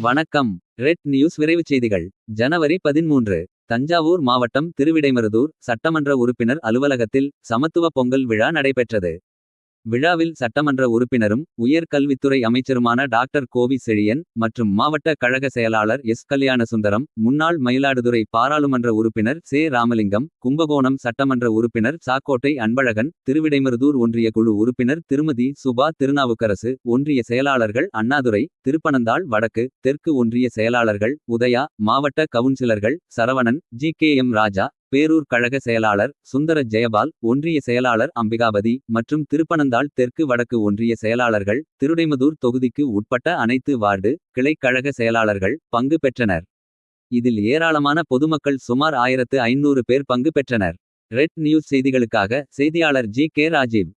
வணக்கம் red news விரைவுச் செய்திகள் ஜனவரி பதிமூன்று தஞ்சாவூர் மாவட்டம் திருவிடைமருதூர் சட்டமன்ற உறுப்பினர் அலுவலகத்தில் சமத்துவ பொங்கல் விழா நடைபெற்றது. விழாவில் சட்டமன்ற உறுப்பினரும் உயர் கல்வித்துறை அமைச்சருமான டாக்டர் கோவி செழியன். மற்றும் மாவட்ட கழக செயலாளர் எஸ் கல்யாணசுந்தரம். முன்னாள் மயிலாடுதுறை பாராளுமன்ற உறுப்பினர் சே ராமலிங்கம். கும்பகோணம் சட்டமன்ற உறுப்பினர் சாக்கோட்டை அன்பழகன். திருவிடைமருதூர் ஒன்றிய குழு உறுப்பினர் திருமதி சுபா திருநாவுக்கரசு. ஒன்றிய செயலாளர்கள் அண்ணாதுரை திருப்பனந்தாள் வடக்கு. தெற்கு ஒன்றிய செயலாளர்கள் உதயா மாவட்ட கவுன்சிலர்கள். Saravanan G K M Raja. Perur கழக செயலாளர் சுந்தர ஜெயபால். ஒன்றிய செயலாளர் அம்பிகாபதி மற்றும் திருப்பனந்தாள் தெற்கு வடக்கு ஒன்றிய செயலாளர்கள். திருடைமதூர் தொகுதிக்கு உட்பட்ட அனைத்து வார்டு. கிளைக்கழக செயலாளர்கள் பங்கு பெற்றனர். இதில் ஏராளமான பொதுமக்கள் சுமார் ஆயிரத்து ஐநூறு பேர் பங்கு பெற்றனர். ரெட் நியூஸ் செய்திகளுக்காக செய்தியாளர் ஜி கே ராஜீவ்.